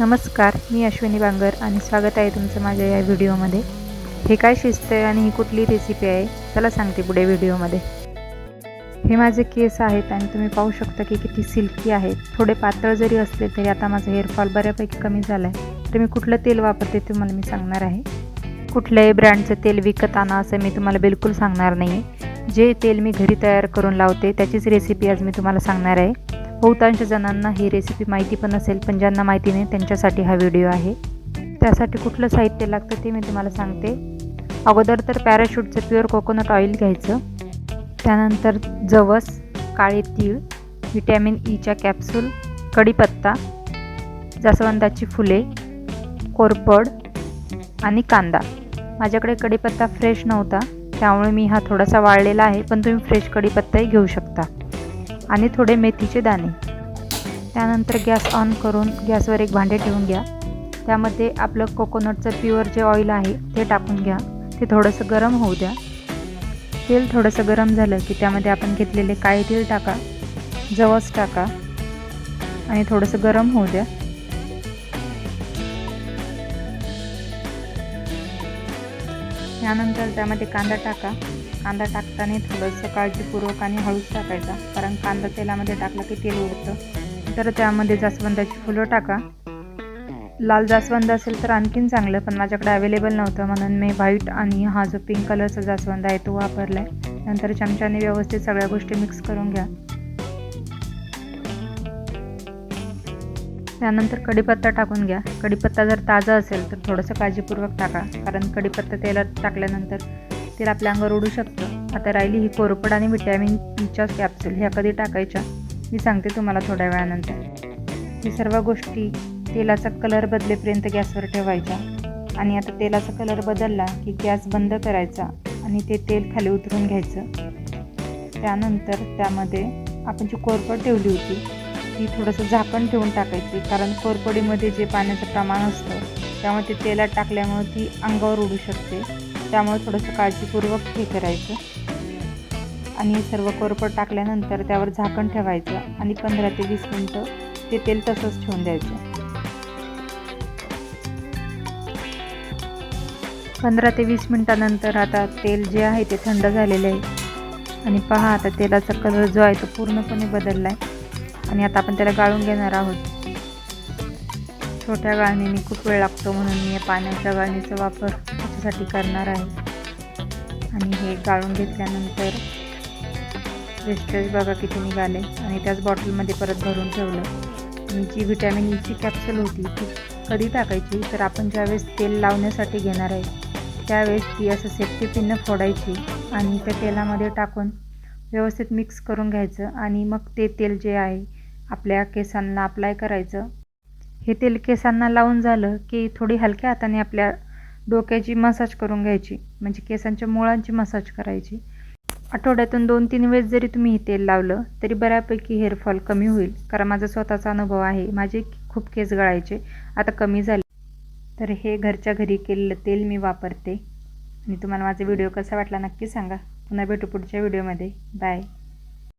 नमस्कार मी अश्विनी बांगर आणि स्वागत आहे तुमचं माझ्या या व्हिडिओमध्ये. हे काय शिस्त आहे आणि ही कुठली रेसिपी आहे? चला सांगते पुढे व्हिडिओमध्ये. हे माझे केस आहेत आणि तुम्ही पाहू शकता की किती सिल्की आहेत. थोडे पातळ जरी असले तरी आता माझा हेअरफॉल बऱ्यापैकी कमी झाला आहे तर मी कुठलं तेल वापरते ते तुम्हाला मी सांगणार आहे. कुठल्याही ब्रँडचं तेल विकत आणा असं मी तुम्हाला बिलकुल सांगणार नाही आहे जे तेल मी घरी तयार करून लावते त्याचीच रेसिपी आज मी तुम्हाला सांगणार आहे. बहुतांश जणांना ही रेसिपी माहिती पण असेल पण ज्यांना माहिती नाही त्यांच्यासाठी हा व्हिडिओ आहे. त्यासाठी कुठलं साहित्य लागतं ते मी तुम्हाला सांगते. अगोदर तर पॅराशूटचं प्युअर कोकोनट ऑइल घ्यायचं. त्यानंतर जवस काळे तीळ व्हिटॅमिन ईच्या कॅप्सूल कढीपत्ता जास्वंदाची फुले कोरपड आणि कांदा. माझ्याकडे कढीपत्ता फ्रेश नव्हता. त्यामुळे मी हा थोडासा वाळलेला आहे पण तुम्ही फ्रेश कढीपत्ताही घेऊ शकता. आणि थोडे मेथीचे दाणे. त्यानंतर गॅस ऑन करून गॅसवर एक भांडे ठेवून घ्या. त्यामध्ये आपलं कोकोनटचं प्युअर जे ऑइल आहे ते टाकून घ्या. ते थोडंसं गरम होऊ द्या. तेल थोडंसं गरम झालं की त्यामध्ये आपण घेतलेले काळे तेल टाका. जवस टाका. आणि थोडंसं गरम होऊ द्या. त्यानंतर त्यामध्ये कांदा टाका. कांदा टाकताना थोडंसं काळजीपूर्वक आणि हळूच टाकायचा. कारण कांदा तेलामध्ये टाकला की तेल उडतं. तर त्यामध्ये जास्वंदाची फुलं टाका. लाल जास्वंद असेल तर आणखीन चांगलं पण माझ्याकडे अवेलेबल नव्हतं. म्हणून मी व्हाईट आणि हा जो पिंक कलरचा जास्वंद आहे तो वापरला आहे नंतर चमच्याने व्यवस्थित सगळ्या गोष्टी मिक्स करून घ्या. त्यानंतर कढीपत्ता टाकून घ्या. कढीपत्ता जर ताजा असेल तर थोडंसं काळजीपूर्वक टाका. कारण कढीपत्ता तेलात टाकल्यानंतर तेल आपल्या अंगावर उडू शकतं. आता राहिली ही कोरपड आणि व्हिटॅमिनच्या ईच्या कॅप्सूल ह्या कधी टाकायच्या? मी सांगते तुम्हाला थोड्या वेळानंतर. ही सर्व गोष्टी तेलाचा कलर बदलेपर्यंत गॅसवर ठेवायच्या. आणि आता तेलाचा कलर बदलला की गॅस बंद करायचा आणि ते तेल खाली उतरून घ्यायचं. त्यानंतर त्यामध्ये आपण जी कोरपड ठेवली होती ती थोडंसं झाकण ठेवून टाकायची. कारण कोरपडीमध्ये जे पाण्याचं प्रमाण असतं त्यामुळे ते तेलात टाकल्यामुळे ती अंगावर उडू शकते. त्यामुळे थोडंसं काळजीपूर्वक हे करायचं. आणि सर्व कोरपड टाकल्यानंतर त्यावर झाकण ठेवायचं आणि पंधरा ते वीस मिनटं ते तेल तसंच ठेवून द्यायचं. पंधरा ते वीस मिनटानंतर आता तेल जे आहे ते थंड झालेलं आहे. आणि पहा आता तेलाचा कलर जो आहे तो पूर्णपणे बदलला आहे आणि आता आपण त्याला गाळून घेणार आहोत. छोट्या गाळणीने खूप वेळ लागतो म्हणून मी या पाण्याच्या गाळणीचा वापर त्याच्यासाठी करणार आहे. आणि हे गाळून घेतल्यानंतर वेस्टेज बघा किती निघाले. आणि त्याच बॉटलमध्ये परत भरून ठेवलं. आणि जी व्हिटॅमिन ईची कॅप्सूल होती ती कधी टाकायची? तर आपण ज्यावेळेस तेल लावण्यासाठी घेणार आहे त्यावेळेस ती असं सेफ्टी पिन्न फोडायची आणि त्या तेलामध्ये टाकून व्यवस्थित मिक्स करून घ्यायचं. आणि मग ते तेल जे आहे आपल्या केसांना अप्लाय करायचं. हे तेल केसांना लावून झालं की थोडी हलक्या हाताने आपल्या डोक्याची मसाज करून घ्यायची. म्हणजे केसांच्या मुळांची मसाज करायची. आठवड्यातून दोन तीन वेळेस जरी तुम्ही हे तेल लावलं तरी बऱ्यापैकी हेअरफॉल कमी होईल. कारण माझा स्वतःचा अनुभव आहे माझे खूप केस गळायचे आता कमी झाले. तर हे घरच्या घरी केलेलं तेल मी वापरते. आणि तुम्हाला माझा व्हिडिओ कसा वाटला नक्की सांगा. पुन्हा भेटू पुढच्या व्हिडिओमध्ये. बाय.